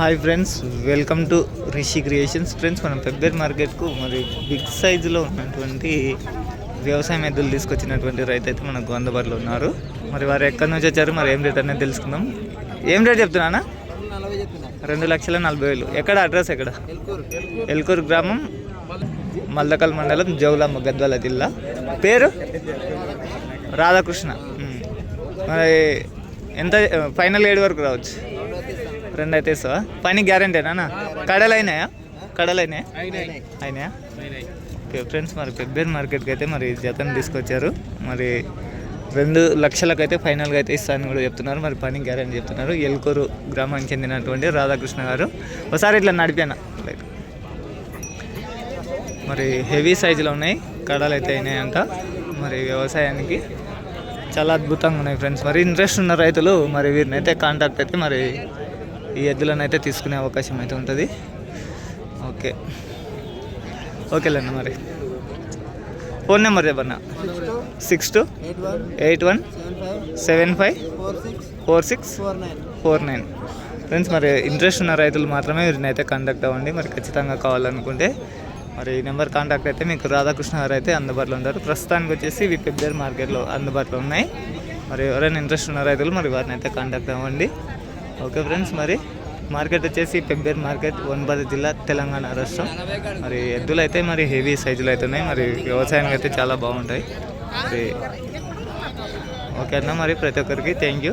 Hi friends welcome to Rishi creations. Friends మనం ఫిబ్రవరి మార్కెట్కు మరి బిగ్ సైజులో ఉన్నటువంటి వ్యవసాయం ఎద్దులు తీసుకొచ్చినటువంటి రైతు అయితే మనకు అందుబాటులో ఉన్నారు. మరి వారు ఎక్కడి నుంచి వచ్చారు మరి ఏం రేట్ అనేది తెలుసుకుందాం. ఏం రేట్ చెప్తున్నానా రెండు లక్షల నలభై వేలు. ఎక్కడ? అడ్రస్ ఎక్కడ? ఎల్కూరు గ్రామం మల్దకల్ మండలం జౌలమ్మ గద్వాల జిల్లా. పేరు? రాధాకృష్ణ. మరి ఎంత ఫైనల్ ఏడు వరకు రావచ్చు? రెండు అయితే ఇస్తావా పని గ్యారంటీనా కడలు అయినాయా కడలు అయినాయా? అయినాయా ఓకే ఫ్రెండ్స్ మరి పెద్ద మార్కెట్కి అయితే మరి జతను తీసుకొచ్చారు. మరి రెండు లక్షలకు అయితే ఫైనల్గా అయితే ఇస్తానని కూడా చెప్తున్నారు. మరి పని గ్యారంటీ చెప్తున్నారు. ఎల్కూరు గ్రామానికి చెందినటువంటి రాధాకృష్ణ గారు. ఒకసారి ఇట్లా నడిపాను. లైక్ మరి హెవీ సైజులో ఉన్నాయి. కడాలు అయితే అయినాయంట. మరి వ్యవసాయానికి చాలా అద్భుతంగా ఉన్నాయి ఫ్రెండ్స్. మరి ఇంట్రెస్ట్ ఉన్న రైతులు మరి వీరినైతే కాంటాక్ట్ అయితే మరి ఈ ఎద్దులను అయితే తీసుకునే అవకాశం అయితే ఉంటుంది. ఓకే. ఓకేలేండి మరి. ఫోన్ నెంబర్ చెప్పన్నా? Six two eight one seven five four six four nine friends మరి ఇంట్రెస్ట్ ఉన్న రైతులు మాత్రమే వీరిని అయితే కాంటాక్ట్ అవ్వండి. మరి ఖచ్చితంగా కావాలనుకుంటే మరి ఈ నెంబర్ కాంటాక్ట్ అయితే మీకు రాధాకృష్ణ గారు అయితే అందుబాటులో ఉంటారు. ప్రస్తుతానికి వచ్చేసి ఇవి పెద్ద మార్కెట్లో అందుబాటులో ఉన్నాయి. మరి ఎవరైనా ఇంట్రెస్ట్ ఉన్న రైతులు మరి వారిని అయితే కాంటాక్ట్ అవ్వండి. ఓకే ఫ్రెండ్స్ మరి మార్కెట్ వచ్చేసి పెబ్బేర్ మార్కెట్ వనపర్తి జిల్లా తెలంగాణ రాష్ట్రం. మరి ఎద్దులు అయితే మరి హెవీ సైజులు అయితే ఉన్నాయి. మరి వ్యవసాయానికి అయితే చాలా బాగుంటాయి. మరి ఓకే అన్న మరి ప్రతి ఒక్కరికి థ్యాంక్ యూ